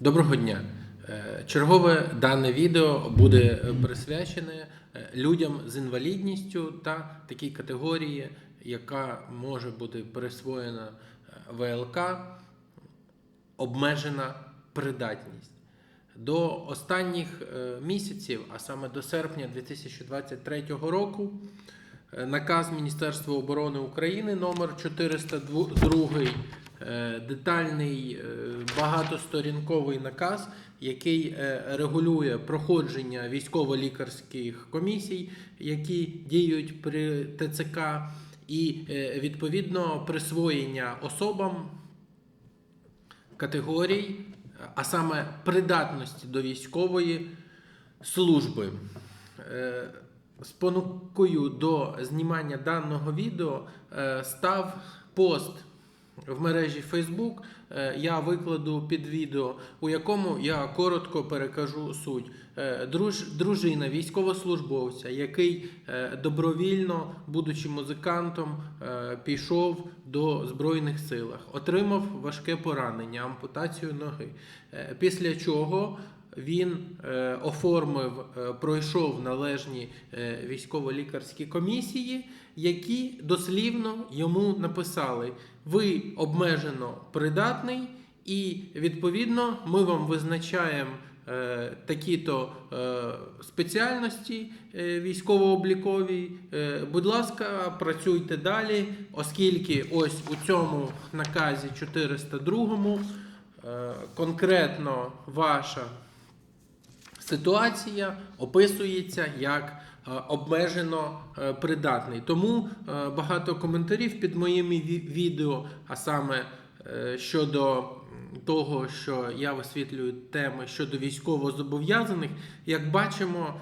Доброго дня. Е, Чергове дане відео буде присвячене е, людям з інвалідністю та такій категорії, яка може бути присвоєна е, ВЛК обмежена придатність. До останніх місяців, а саме до серпня 2023 року, наказ Міністерства оборони України номер 402, е, детальний е, багатосторінковий наказ, який е, регулює проходження військово-лікарських комісій, які діють при ТЦК, і е, відповідно присвоєння особам категорій, а саме придатності до військової служби. Е, Спонукою до знімання даного відео е, став пост в мережі Facebook. Е, Я викладу під відео, у якому я коротко перекажу суть. Е, Друж, дружина військовослужбовця, який е, добровільно, будучи музикантом, пішов до Збройних силах, отримав важке поранення, ампутацію ноги. Після чого він е, оформив, е, пройшов належні е, військово-лікарські комісії, які дослівно йому написали: ви обмежено придатний, і відповідно ми вам визначаємо. Такі-то спеціальності військово-облікові. Будь ласка, працюйте далі, оскільки ось у цьому наказі 402 е, конкретно ваша ситуація описується як е, обмежено е, придатний. Тому е, багато коментарів під моїми відео, а саме щодо того, що я висвітлюю теми щодо військовозобов'язаних, як бачимо.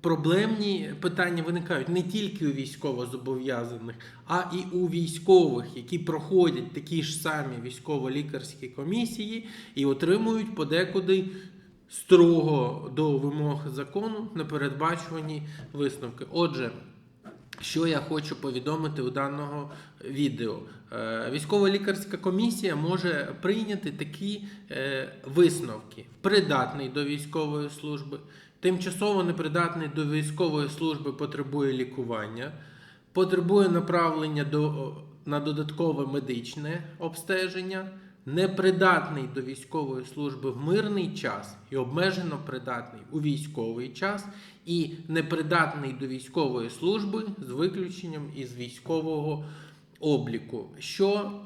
Проблемні питання виникають не тільки у військовозобов'язаних, а і у військових, які проходять такі ж самі військово-лікарські комісії і отримують подекуди строго до вимог закону непередбачувані висновки. Отже, що я хочу повідомити у даного відео? Е, Військово-лікарська комісія може прийняти такі е, висновки: придатний до військової служби, тимчасово непридатний до військової служби потребує лікування, потребує направлення до, на додаткове медичне обстеження, непридатний до військової служби в мирний час і обмежено придатний у військовий час, і непридатний до військової служби з виключенням із військового обліку. Що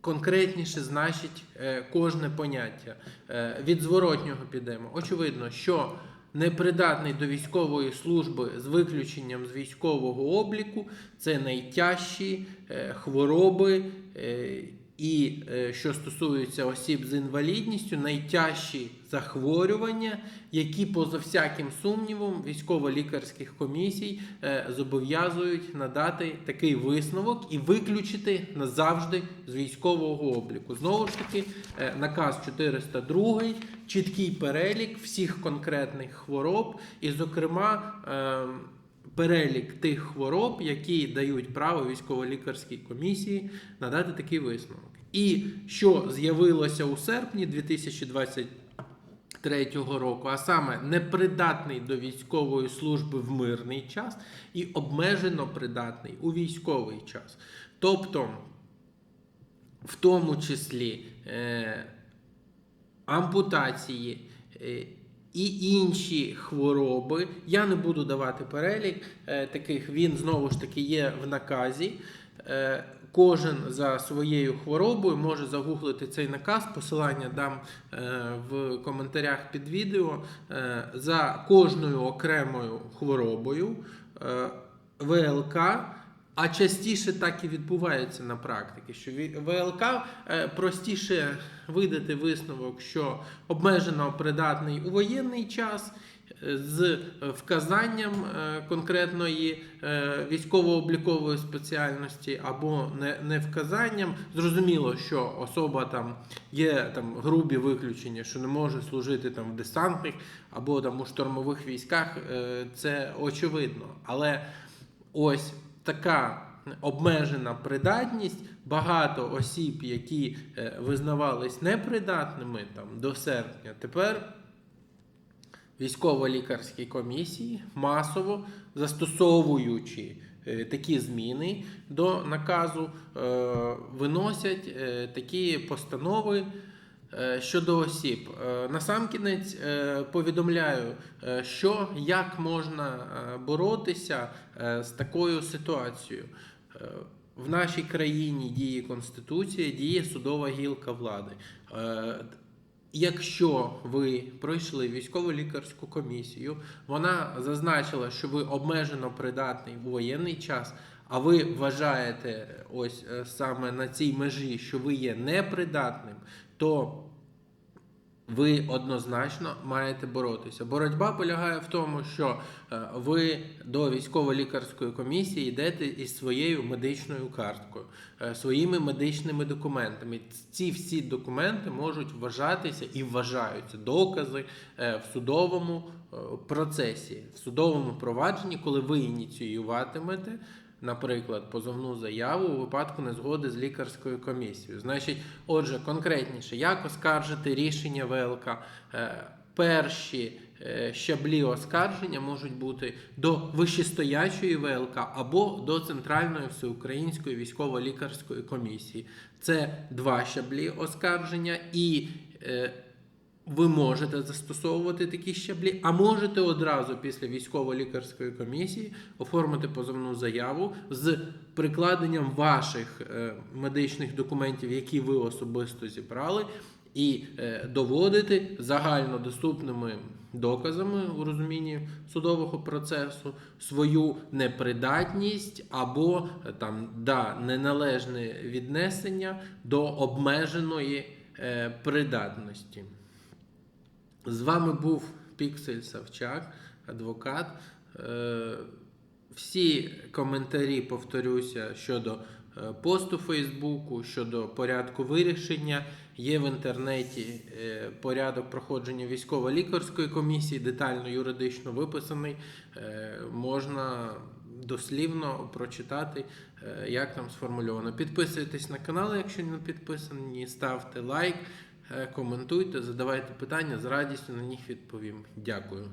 конкретніше значить е, кожне поняття. Е, від зворотнього підемо. Очевидно, що непридатний до військової служби з виключенням з військового обліку це найтяжчі е, хвороби. І е, що стосується осіб з інвалідністю, найтяжчі захворювання, які поза всяким сумнівом військово-лікарських комісій е, зобов'язують надати такий висновок і виключити назавжди з військового обліку. Знову ж таки, е, наказ 402, чіткий перелік всіх конкретних хвороб, і, зокрема, е, перелік тих хвороб, які дають право військово-лікарській комісії надати такий висновок. І що з'явилося у серпні 2023 року, а саме непридатний до військової служби в мирний час і обмежено придатний у військовий час. Тобто, в тому числі е, ампутації. е, і інші хвороби. Я не буду давати перелік е, таких, він знову ж таки є в наказі. Е, кожен за своєю хворобою може загуглити цей наказ. Посилання дам е, в коментарях під відео. Е, за кожною окремою хворобою е, ВЛК. А частіше так і відбувається на практиці, що ВЛК е, простіше видати висновок, що обмежено придатний у воєнний час е, з вказанням е, конкретної е, військово-облікової спеціальності або не, вказанням. Зрозуміло, що особа там є там грубі виключення, що не може служити там в десантних або там у штурмових військах. Це очевидно. Але ось така обмежена придатність багато осіб, які е, визнавались непридатними там до серпня, тепер військово-лікарські комісії масово застосовуючи е, такі зміни до наказу, е, виносять такі постанови. Е, Щодо осіб, Е, насамкінець е, повідомляю, що як можна боротися з такою ситуацією. В нашій країні діє конституція, діє судова гілка влади. Якщо ви пройшли військово-лікарську комісію, вона зазначила, що ви обмежено придатний у воєнний час, а ви вважаєте ось саме на цій межі, що ви є непридатним, то ви однозначно маєте боротися. Боротьба полягає в тому, що е, ви до військово-лікарської комісії йдете із своєю медичною карткою, е, своїми медичними документами. Ці всі документи можуть вважатися і вважаються докази е, в судовому процесі, в судовому провадженні, коли ви ініціюватимете. Наприклад, позовну заяву у випадку незгоди з лікарською комісією. Значить, отже, конкретніше, як оскаржити рішення ВЛК? Е, Перші е, щаблі оскарження можуть бути до вищестоячої ВЛК або до Центральної всеукраїнської військово-лікарської комісії. Це два щаблі оскарження, і е, ви можете застосовувати такі щаблі, а можете одразу після військово-лікарської комісії оформити позовну заяву з прикладенням ваших е, медичних документів, які ви особисто зібрали, і е, доводити загальнодоступними доказами у розумінні судового процесу свою непридатність або е, там да, неналежне віднесення до обмеженої придатності. З вами був Піксель Савчак, адвокат. Е, Всі коментарі, повторюся, щодо е, посту Фейсбуку, щодо порядку вирішення. Є в інтернеті е, порядок проходження військово-лікарської комісії, детально юридично виписаний. Можна дослівно прочитати, як там сформульовано. Підписуйтесь на канал, якщо не підписані, ставте лайк. Е, Коментуйте, задавайте питання, з радістю на них відповім. Дякую.